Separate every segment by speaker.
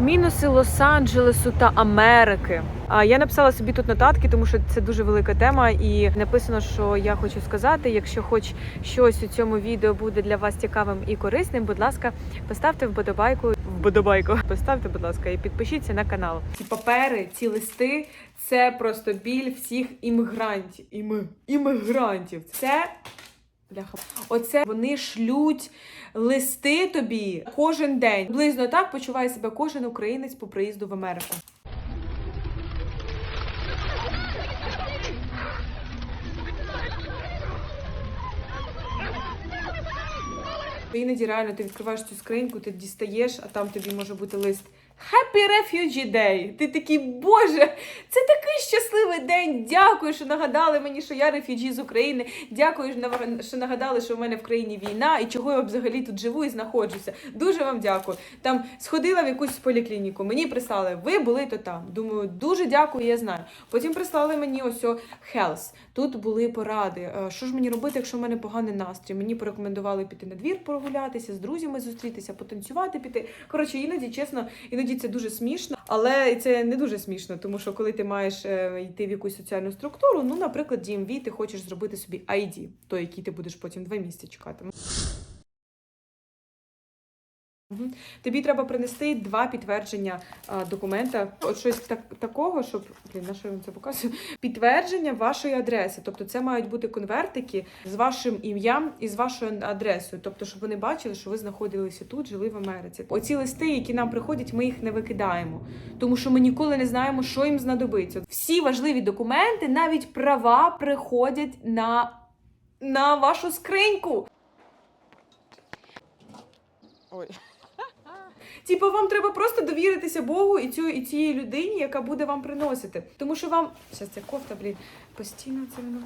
Speaker 1: Мінуси Лос-Анджелесу та Америки. А я написала собі тут нотатки, тому що це дуже велика тема, і написано, що я хочу сказати. Якщо хоч щось у цьому відео буде для вас цікавим і корисним, будь ласка, поставте вподобайку. Вподобайку. Поставте, будь ласка, і підпишіться на канал. Ці папери, ці листи це просто біль всіх іммігрантів. Іми... Іммігрантів. Це Бляха. Оце вони шлють листи тобі кожен день. Близно так почуває себе кожен українець по приїзду в Америку. Іноді реально ти відкриваєш цю скриньку, ти дістаєш, а там тобі може бути лист. Happy Refugee Day! Ти такий, боже, це такий щасливий день. Дякую, що нагадали мені, що я рефюджі з України. Дякую, що нагадали, що в мене в країні війна і чого я взагалі тут живу і знаходжуся. Дуже вам дякую. Там сходила в якусь поліклініку. Мені прислали, ви були то там. Думаю, дуже дякую, я знаю. Потім прислали мені ось Health. Тут були поради. е, Що ж мені робити, якщо в мене поганий настрій? Мені порекомендували піти на двір прогулятися, з друзями зустрітися, потанцювати, піти. Коротше, іноді, чесно, іноді це дуже смішно, але це не дуже смішно, тому що коли ти маєш е, йти в якусь соціальну структуру, ну, наприклад, DMV, ти хочеш зробити собі ID, той, який ти будеш потім два місяці чекати. Тобі треба принести два підтвердження а, документа. От щось так, такого, щоб блін, на що я вам це показую? Підтвердження вашої адреси. Тобто це мають бути конвертики з вашим ім'ям і з вашою адресою. Тобто, щоб вони бачили, що ви знаходилися тут, жили в Америці. Оці листи, які нам приходять, ми їх не викидаємо, тому що ми ніколи не знаємо, що їм знадобиться. Всі важливі документи, навіть права, приходять на, на вашу скриньку.
Speaker 2: Ой.
Speaker 1: Типу, вам треба просто довіритися Богу і цю і цій людині, яка буде вам приносити. Тому що вам зараз ця кофта, блін, постійно це воно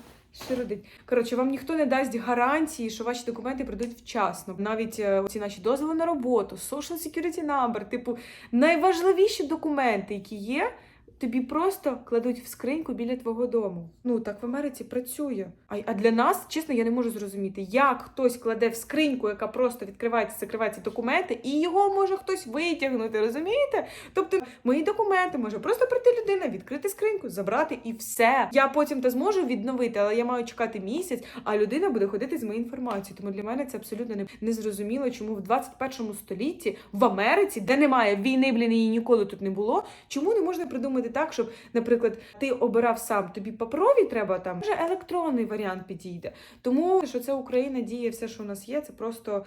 Speaker 1: родить. Коротше, вам ніхто не дасть гарантії, що ваші документи прийдуть вчасно. Навіть е, ці наші дозволи на роботу, social security number, типу, найважливіші документи, які є. Тобі просто кладуть в скриньку біля твого дому. Ну так в Америці працює. А, а для нас, чесно, я не можу зрозуміти, як хтось кладе в скриньку, яка просто відкривається, закривається документи, і його може хтось витягнути. Розумієте? Тобто, мої документи може просто прийти людина, відкрити скриньку, забрати і все. Я потім та зможу відновити, але я маю чекати місяць, а людина буде ходити з моєю інформацією. Тому для мене це абсолютно не, не зрозуміло, чому в 21 столітті в Америці, де немає війни, блін, її ніколи тут не було. Чому не можна придумати так, щоб, наприклад, ти обирав сам, тобі паперові треба там, може електронний варіант підійде. Тому що це Україна діє, все, що у нас є, це просто.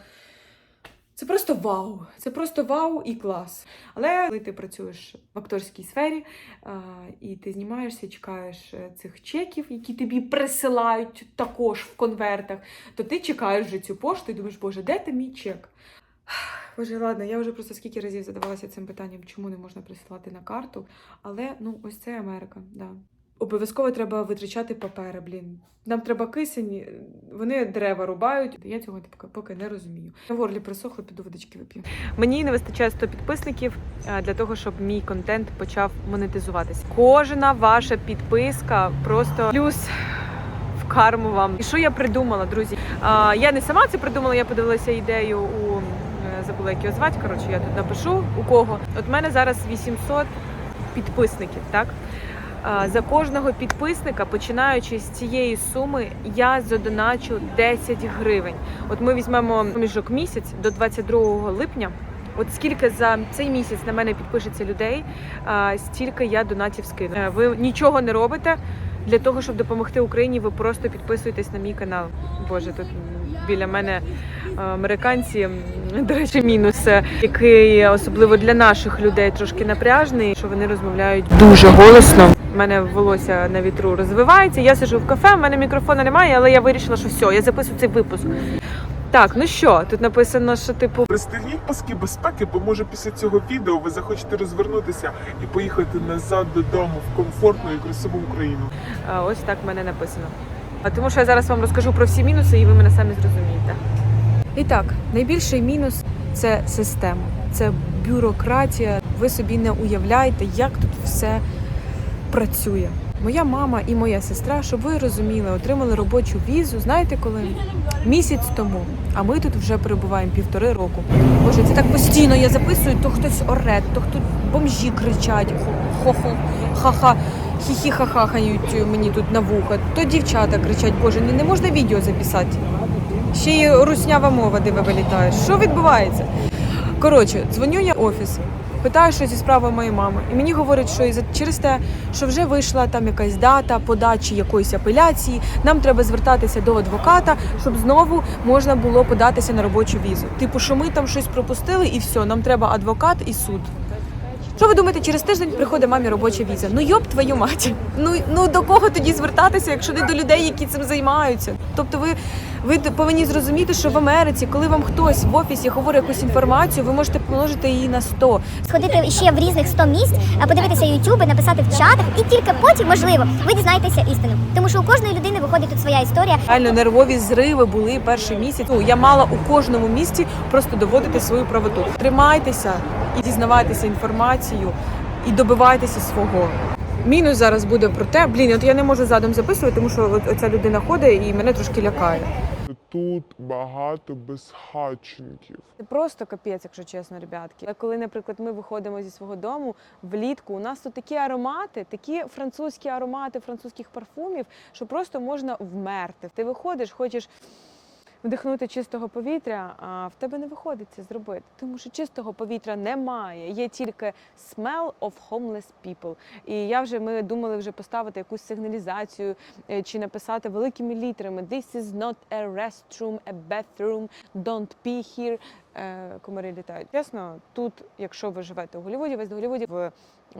Speaker 1: Це просто вау, це просто вау і клас. Але коли ти працюєш в акторській сфері а, і ти знімаєшся, чекаєш е, цих чеків, які тобі присилають також в конвертах, то ти чекаєш вже цю пошту і думаєш, боже, де там мій чек? Боже, ладно, я вже просто скільки разів задавалася цим питанням, чому не можна присилати на карту. Але ну, ось це Америка, да. Обов'язково треба витрачати папери, блін. Нам треба кисень, вони дерева рубають. Я цього поки, поки не розумію. На горлі присохло, піду водички вип'ю. Мені не вистачає 100 підписників для того, щоб мій контент почав монетизуватися. Кожна ваша підписка просто плюс в карму вам. І що я придумала, друзі? Я не сама це придумала, я подивилася ідею у е, забула, як його звати. Коротше, я тут напишу у кого. От в мене зараз 800 підписників, так? За кожного підписника, починаючи з цієї суми, я задоначу 10 гривень. От ми візьмемо міжок місяць до 22 липня. От скільки за цей місяць на мене підпишеться людей, стільки я донатів скину. Е, Ви нічого не робите для того, щоб допомогти Україні. Ви просто підписуєтесь на мій канал. Боже, тут біля мене е, американці, до речі, мінус, е, який особливо для наших людей трошки напряжний, що вони розмовляють дуже голосно. У мене волосся на вітру розвивається. Я сижу в кафе, в мене мікрофона немає, але я вирішила, що все, я записую цей випуск. Так, ну що, тут написано, що типу
Speaker 2: Пристегніть паски безпеки, бо може після цього відео ви захочете розвернутися і поїхати назад додому в комфортну і красиву Україну.
Speaker 1: А, Ось так в мене написано. А Тому що я зараз вам розкажу про всі мінуси, і ви мене самі зрозумієте. І так, найбільший мінус це система, це бюрократія. Ви собі не уявляєте, як тут все працює. Моя мама і моя сестра, щоб ви розуміли, отримали робочу візу. Знаєте коли? Місяць тому. А ми тут вже перебуваємо півтори року. Боже, це так постійно. Я записую, то хтось оре, то хто бомжі кричать, хо-хо, ха-ха. Хі-хі хахахають мені тут на вуха, то дівчата кричать, боже, не можна відео записати. Ще й руснyaва мова, де ви вилітаєш. Що відбувається? Коротше, дзвоню я офіс, питаю, що зі справою моєї мами. І мені говорять, що через те, що вже вийшла там якась дата подачі якоїсь апеляції, нам треба звертатися до адвоката, щоб знову можна було податися на робочу візу. Типу, що ми там щось пропустили, і все, нам треба адвокат і суд. Що ви думаєте, через тиждень приходить мамі робоча віза? Ну йоб твою мать. Ну ну до кого тоді звертатися, якщо не до людей, які цим займаються? Тобто, ви, ви повинні зрозуміти, що в Америці, коли вам хтось в офісі говорить якусь інформацію, ви можете помножити її на 100.
Speaker 3: сходити ще в різних 100 місць, а подивитися ютюби, написати в чатах, і тільки потім, можливо, ви дізнаєтеся істину. Тому що у кожної людини виходить тут своя історія.
Speaker 1: Реально нервові зриви були перший місяць. Ну я мала у кожному місці просто доводити свою правоту. Тримайтеся і дізнавайтеся інформацію, і добивайтеся свого. Мінус зараз буде про те, блін, от я не можу задом записувати, тому що от оця людина ходить і мене трошки лякає.
Speaker 2: Тут багато безхатченків.
Speaker 1: Це просто капець, якщо чесно, ребятки. Але коли, наприклад, ми виходимо зі свого дому влітку, у нас тут такі аромати, такі французькі аромати французьких парфумів, що просто можна вмерти. Ти виходиш, хочеш. Вдихнути чистого повітря, а в тебе не виходить це зробити, тому що чистого повітря немає. Є тільки smell of homeless people. І я вже ми думали вже поставити якусь сигналізацію е, чи написати великими літерами This is not a restroom, a bathroom, don't pee here. Е, Комари літають. Чесно, тут, якщо ви живете у Голлівуді, ви з Голлівуді в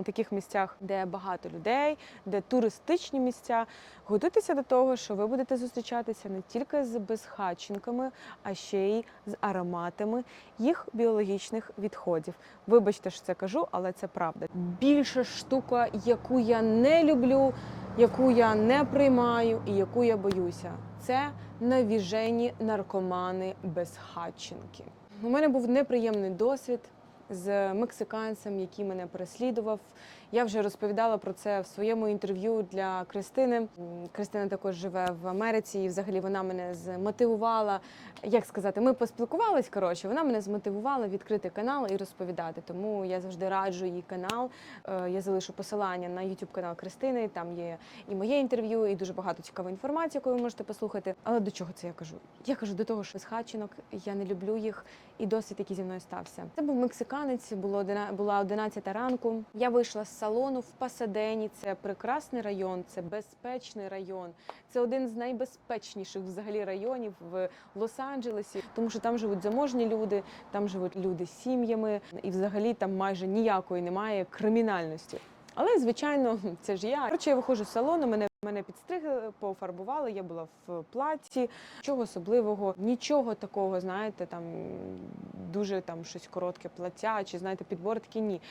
Speaker 1: таких місцях, де багато людей, де туристичні місця, готуйтеся до того, що ви будете зустрічатися не тільки з безхатченками, а ще й з ароматами їх біологічних відходів. Вибачте, що це кажу, але це правда. Більша штука, яку я не люблю, яку я не приймаю і яку я боюся, це навіжені наркомани безхатченки. У мене був неприємний досвід з мексиканцем, який мене переслідував. Я вже розповідала про це в своєму інтерв'ю для Кристини. Кристина також живе в Америці, і взагалі вона мене змотивувала. Як сказати, ми поспілкувались. Коротше, вона мене змотивувала відкрити канал і розповідати. Тому я завжди раджу її канал. Е, Я залишу посилання на YouTube канал Кристини. Там є і моє інтерв'ю, і дуже багато цікавої інформації, яку ви можете послухати. Але до чого це я кажу? Я кажу до того, що з хатчинок я не люблю їх, і досвід, який зі мною стався. Це був мексиканець, було була 11 ранку. Я вийшла з салону в Пасадені. Це прекрасний район, це безпечний район. Це один з найбезпечніших взагалі районів в Лос-Анджелесі, тому що там живуть заможні люди, там живуть люди з сім'ями, і взагалі там майже ніякої немає кримінальності. Але звичайно, це ж я. Коротше, я виходжу з салону, мене мене підстригли, пофарбували. Я була в платі. Нічого особливого, нічого такого, знаєте, там дуже там щось коротке плаття, чи знаєте, підбори такі ні.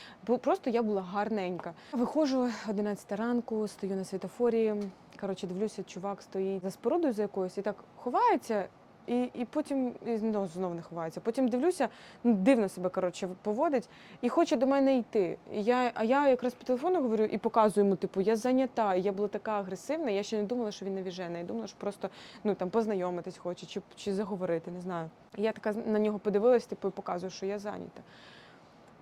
Speaker 1: Просто я була гарненька. Виходжу 11 ранку, стою на світофорі. Коротше, дивлюся, чувак стоїть за спорудою за якоюсь і так ховається. І, і потім і ну, знову не ховається. Потім дивлюся, ну дивно себе коротше поводить і хоче до мене йти. Я, а я якраз по телефону говорю і показую йому, типу, я зайнята. Я була така агресивна. Я ще не думала, що він навіжена. Я думала, що просто ну там познайомитись хоче, чи, чи заговорити, не знаю. Я така на нього подивилась, типу, і показую, що я зайнята.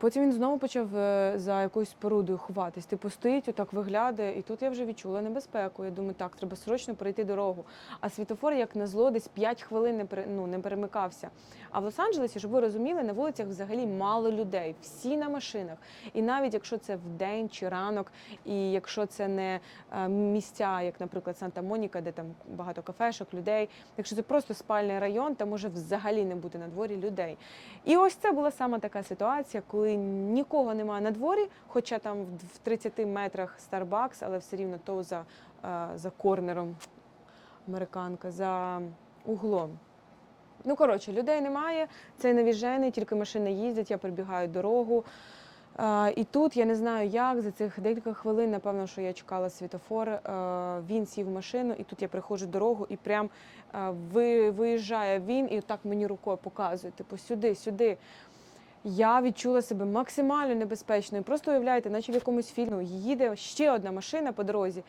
Speaker 1: Потім він знову почав е, за якоюсь спорудою ховатись. Типу стоїть, отак виглядає, і тут я вже відчула небезпеку. Я думаю, так, треба срочно перейти дорогу. А світофор, як назло, десь 5 хвилин не, пере- ну, не перемикався. А в Лос-Анджелесі, щоб ви розуміли, на вулицях взагалі мало людей, всі на машинах. І навіть якщо це вдень чи ранок, і якщо це не е, місця, як, наприклад, Санта-Моніка, де там багато кафешок, людей, якщо це просто спальний район, там може взагалі не бути на дворі людей. І ось це була саме така ситуація, коли нікого немає на дворі, хоча там в в 30 метрах Starbucks, але все рівно то за, е, за корнером американка, за углом. Ну, коротше, людей немає, цей навіжений, тільки машини їздять, я прибігаю дорогу. Е, і тут я не знаю як, за цих декілька хвилин, напевно, що я чекала світофор, е, він сів в машину, і тут я приходжу дорогу, і прям е, ви- виїжджає він, і так мені рукою показує, типу, сюди, сюди. Я відчула себе максимально небезпечною. Просто уявляєте, наче в якомусь фільмі їде ще одна машина по дорозі.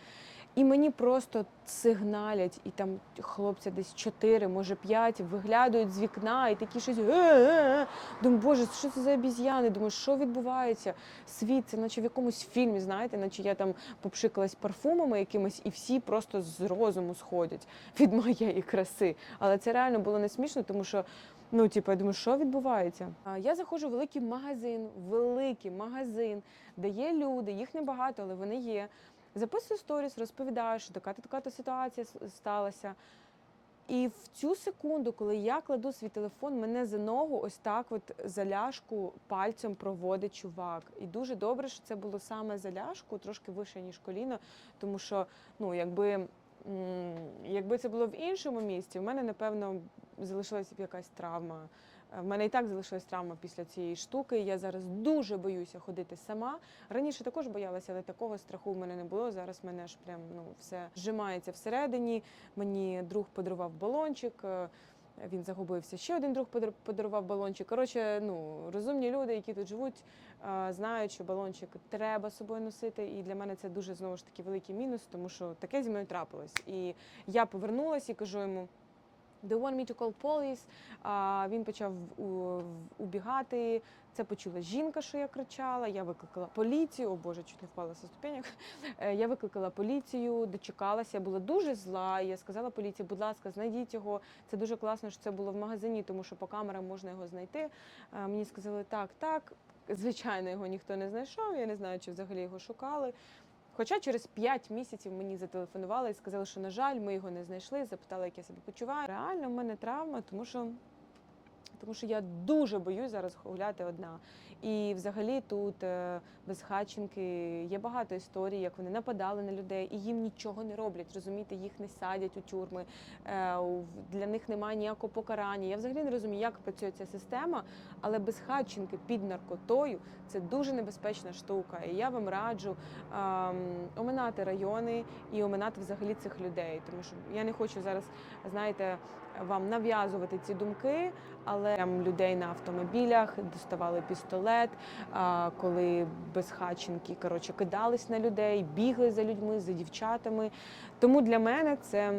Speaker 1: І мені просто сигналять, і там хлопця десь чотири, може п'ять, виглядають з вікна і такі щось. «Е-е-е». Думаю, боже, що це за обіз'яни? Думаю, що відбувається? Світ, це наче в якомусь фільмі, знаєте, наче я там попшикалась парфумами якимось, і всі просто з розуму сходять від моєї краси. Але це реально було не смішно, тому що. Ну, типу, я думаю, що відбувається? Я заходжу в великий магазин, великий магазин, де є люди, їх небагато, але вони є. Записую сторіс, розповідаю, що така така то ситуація сталася. І в цю секунду, коли я кладу свій телефон, мене за ногу ось так, от за ляшку пальцем проводить чувак. І дуже добре, що це було саме за ляшку, трошки вище, ніж коліно, тому що, ну, якби, якби це було в іншому місці, в мене, напевно, залишилася б якась травма. Е, В мене і так залишилась травма після цієї штуки. Я зараз дуже боюся ходити сама. Раніше також боялася, але такого страху в мене не було. Зараз мене ж прям ну все зжимається всередині. Мені друг подарував балончик. Він загубився. Ще один друг подарував балончик. Коротше, ну розумні люди, які тут живуть, знають, що балончик треба з собою носити. І для мене це дуже знову ж таки великий мінус, тому що таке зі мною трапилось. І я повернулася і кажу йому. You want me to call police? А, він почав убігати. Це почула жінка, що я кричала. Я викликала поліцію. О Боже, чуть не впала зі ступенек. Е, Я викликала поліцію, дочекалася. Я була дуже зла. Я сказала поліції, будь ласка, знайдіть його. Це дуже класно, що це було в магазині, тому що по камерам можна його знайти. Е, Мені сказали, так, так. Звичайно, його ніхто не знайшов. Я не знаю, чи взагалі його шукали. Хоча через 5 місяців мені зателефонували і сказали, що, на жаль, ми його не знайшли, запитали, як я себе почуваю. Реально, в мене травма, тому що, тому що я дуже боюсь зараз гуляти одна. І взагалі тут е, безхатченки є багато історій, як вони нападали на людей, і їм нічого не роблять. Розумієте, їх не садять у тюрми, е, для них немає ніякого покарання. Я взагалі не розумію, як працює ця система, але безхатченки під наркотою це дуже небезпечна штука. І я вам раджу ем, оминати райони і оминати взагалі цих людей. Тому що я не хочу зараз, знаєте, вам нав'язувати ці думки, але там людей на автомобілях доставали пістолет, коли безхатченки коротше кидались на людей, бігли за людьми, за дівчатами. Тому для мене це.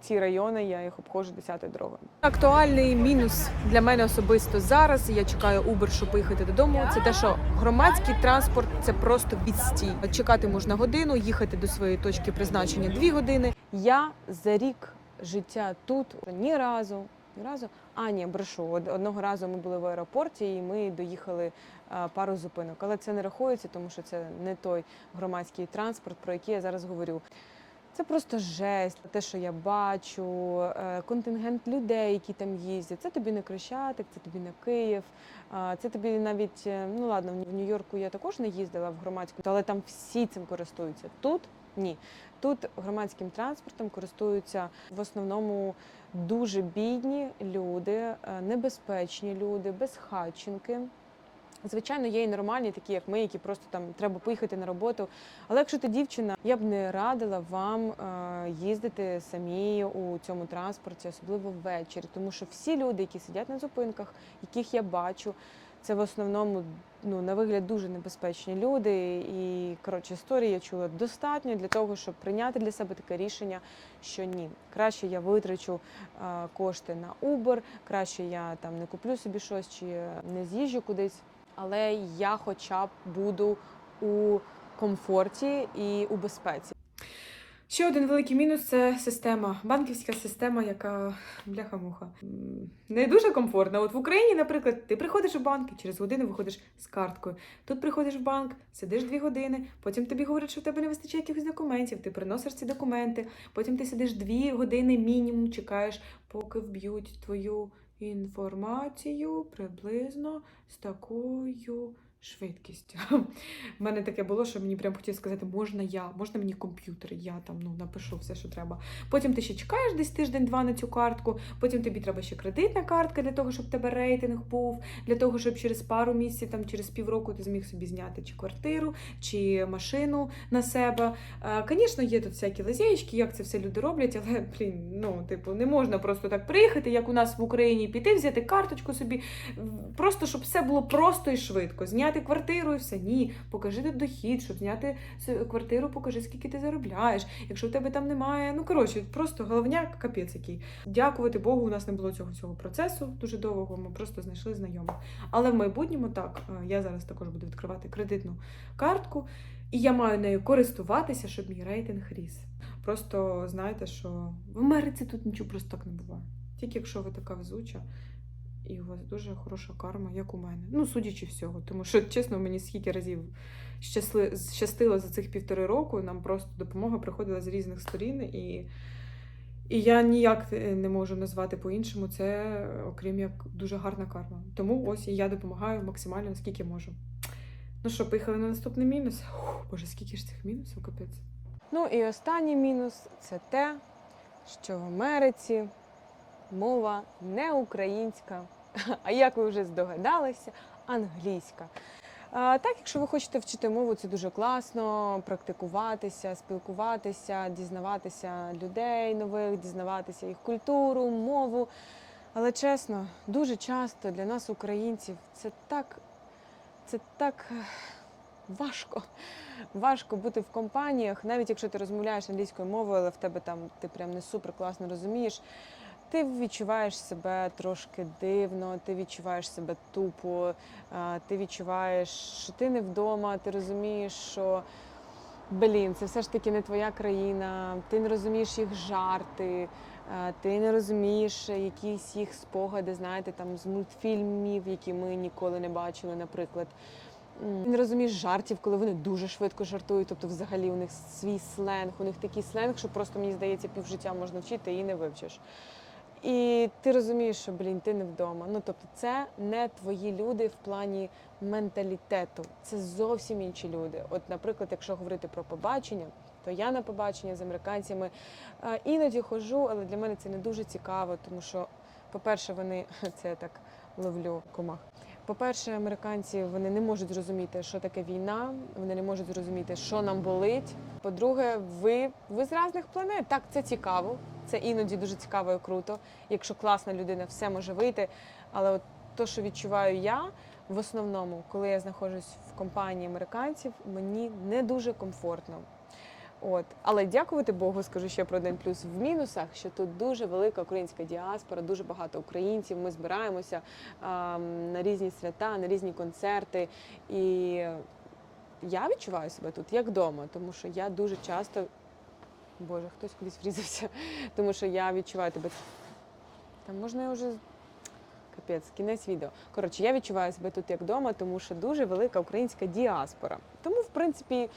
Speaker 1: Ці райони я їх обходжу десятою дорогою. Актуальний мінус для мене особисто зараз. Я чекаю Uber, щоб поїхати додому. Це те, що громадський транспорт це просто відстій. Чекати можна годину, їхати до своєї точки призначення дві години. Я за рік життя тут ні разу. Разу, а ні, брешу. Од- Одного разу ми були в аеропорті і ми доїхали а, пару зупинок. Але це не рахується, тому що це не той громадський транспорт, про який я зараз говорю. Це просто жесть, те, що я бачу, е, контингент людей, які там їздять. Це тобі не Крещатик, це тобі не Київ. Це тобі навіть е, ну ладно, в Нью-Йорку я також не їздила в громадську, але там всі цим користуються. Тут ні. Тут громадським транспортом користуються в основному дуже бідні люди, е, небезпечні люди, безхатченки. Звичайно, є і нормальні, такі як ми, які просто там треба поїхати на роботу. Але якщо ти дівчина, я б не радила вам е, їздити самі у цьому транспорті, особливо ввечері, тому що всі люди, які сидять на зупинках, яких я бачу, це в основному ну, на вигляд дуже небезпечні люди. І коротше, історії я чула достатньо для того, щоб прийняти для себе таке рішення, що ні, краще я витрачу кошти на Uber, краще я там не куплю собі щось чи не з'їжджу кудись, але я хоча б буду у комфорті і у безпеці. Ще один великий мінус це система, банківська система, яка бляха-муха. Не дуже комфортна. От в Україні, наприклад, ти приходиш в банк і через годину виходиш з карткою. Тут приходиш в банк, сидиш дві години, потім тобі говорять, що в тебе не вистачає якихось документів. Ти приносиш ці документи, потім ти сидиш дві години мінімум, чекаєш, поки вб'ють твою інформацію приблизно з такою
Speaker 4: швидкість. У мене таке було, що мені прям хотілося сказати, можна я, можна мені комп'ютер, я там ну, напишу все, що треба. Потім ти ще чекаєш десь тиждень-два на цю картку, потім тобі треба ще кредитна картка для того, щоб тебе рейтинг був, для того, щоб через пару місяців, там через півроку ти зміг собі зняти чи квартиру, чи машину на себе. Звісно, є тут всякі лазєчки, як це все люди роблять, але блін, ну типу, не можна просто так приїхати, як у нас в Україні, піти, взяти карточку собі, просто щоб все було просто і швидко. Зняти квартиру і все. Ні, покажи дохід, щоб зняти квартиру, покажи, скільки ти заробляєш. Якщо в тебе там немає, ну коротше, просто головняк капець який. Дякувати Богу, у нас не було цього всього процесу дуже довго. Ми просто знайшли знайомих. Але в майбутньому так, е, я зараз також буду відкривати кредитну картку, і я маю нею користуватися, щоб мій рейтинг ріс. Просто знайте, що в Америці тут нічого просто так не буває. Тільки якщо ви така везуча, і у вас дуже хороша карма, як у мене. Ну, судячи всього. Тому що, чесно, мені скільки разів щасли... щастило за цих півтори року, нам просто допомога приходила з різних сторін, і, і я ніяк е, не можу назвати по-іншому це, окрім як дуже гарна карма. Тому ось і я допомагаю максимально, наскільки можу. Ну що, поїхали на наступний мінус? Ух, Боже, скільки ж цих мінусів, капець.
Speaker 1: Ну і останній мінус це те, що в Америці мова не українська, а як ви вже здогадалися, англійська. Так, якщо ви хочете вчити мову, це дуже класно, практикуватися, спілкуватися, дізнаватися людей нових, дізнаватися їх культуру, мову. Але чесно, дуже часто для нас, українців, це так, це так важко важко бути в компаніях, навіть якщо ти розмовляєш англійською мовою, але в тебе там ти прям не супер класно розумієш. Ти відчуваєш себе трошки дивно, ти відчуваєш себе тупо, ти відчуваєш, що ти не вдома, ти розумієш, що блін, це все ж таки не твоя країна, ти не розумієш їх жарти, ти не розумієш якісь їх спогади, знаєте, там з мультфільмів, які ми ніколи не бачили, наприклад. М, Не розумієш жартів, коли вони дуже швидко жартують. Тобто, взагалі у них свій сленг, у них такий сленг, що просто мені здається, півжиття можна вчити і не вивчиш. І ти розумієш, що блін, ти не вдома. Ну тобто, це не твої люди в плані менталітету. Це зовсім інші люди. От, наприклад, якщо говорити про побачення, то я на побачення з американцями іноді ходжу, але для мене це не дуже цікаво, тому що, по-перше, вони це я так ловлю комах. По-перше, американці вони не можуть зрозуміти, що таке війна, вони не можуть зрозуміти, що нам болить. По-друге, ви, ви з різних планет. Так, це цікаво. Це іноді дуже цікаво і круто. Якщо класна людина, все може вийти. Але от то, що відчуваю я, в основному, коли я знаходжусь в компанії американців, мені не дуже комфортно. От, але дякувати Богу, скажу ще про один плюс в мінусах, що тут дуже велика українська діаспора, дуже багато українців. Ми збираємося а, на різні свята, на різні концерти. І я відчуваю себе тут як вдома, тому що я дуже часто. Боже, хтось кудись врізався, тому що я відчуваю тебе. Там можна я вже капець, кінець відео. Коротше, я відчуваю себе тут як вдома, тому що дуже велика українська діаспора. Тому, в принципі,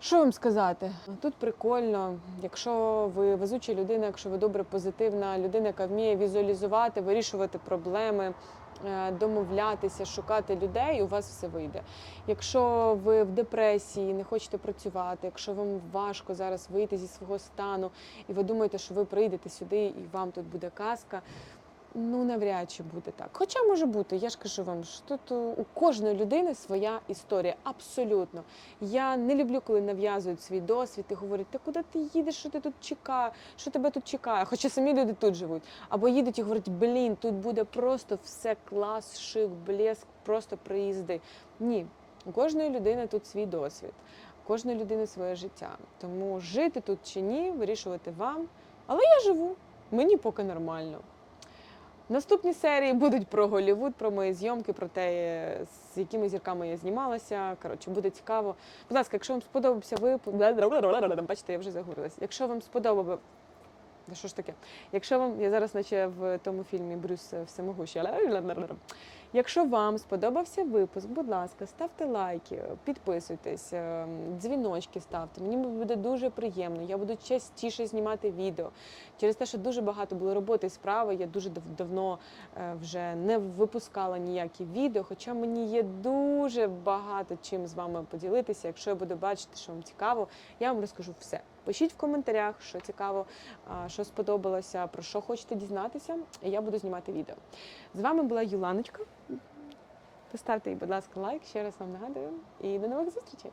Speaker 1: що вам сказати? Тут прикольно, якщо ви везуча людина, якщо ви добре позитивна людина, яка вміє візуалізувати, вирішувати проблеми, домовлятися, шукати людей, у вас все вийде. Якщо ви в депресії, не хочете працювати, якщо вам важко зараз вийти зі свого стану, і ви думаєте, що ви прийдете сюди і вам тут буде казка. Ну, навряд чи буде так. Хоча може бути, я ж кажу вам, що тут у у кожної людини своя історія. Абсолютно. Я не люблю, коли нав'язують свій досвід і говорять, та куди ти їдеш, що ти тут чекає, що тебе тут чекає. Хоча самі люди тут живуть. Або їдуть і говорять, блін, тут буде просто все клас, шик, блеск, просто приїзди. Ні, у кожної людини тут свій досвід, у кожної людини своє життя. Тому жити тут чи ні, вирішувати вам. Але я живу, мені поки нормально. Наступні серії будуть про Голівуд, про мої зйомки, про те, з якими зірками я знімалася. Коротше, буде цікаво. Будь ласка, якщо вам сподобався випуск, бачите, я вже загорилась. Якщо вам сподобав... Що ж таке? Якщо вам, я зараз наче в тому фільмі Брюс Всемогущий. Якщо вам сподобався випуск, будь ласка, ставте лайки, підписуйтесь, е, дзвіночки ставте. Мені буде дуже приємно. Я буду частіше знімати відео. Через те, що дуже багато було роботи і справи, я дуже давно е, вже не випускала ніякі відео. Хоча мені є дуже багато чим з вами поділитися. Якщо я буду бачити, що вам цікаво, я вам розкажу все. Пишіть в коментарях, що цікаво, що сподобалося, про що хочете дізнатися, і я буду знімати відео. З вами була Юланочка. Поставте їй, будь ласка, лайк, ще раз вам нагадую. І до нових зустрічей!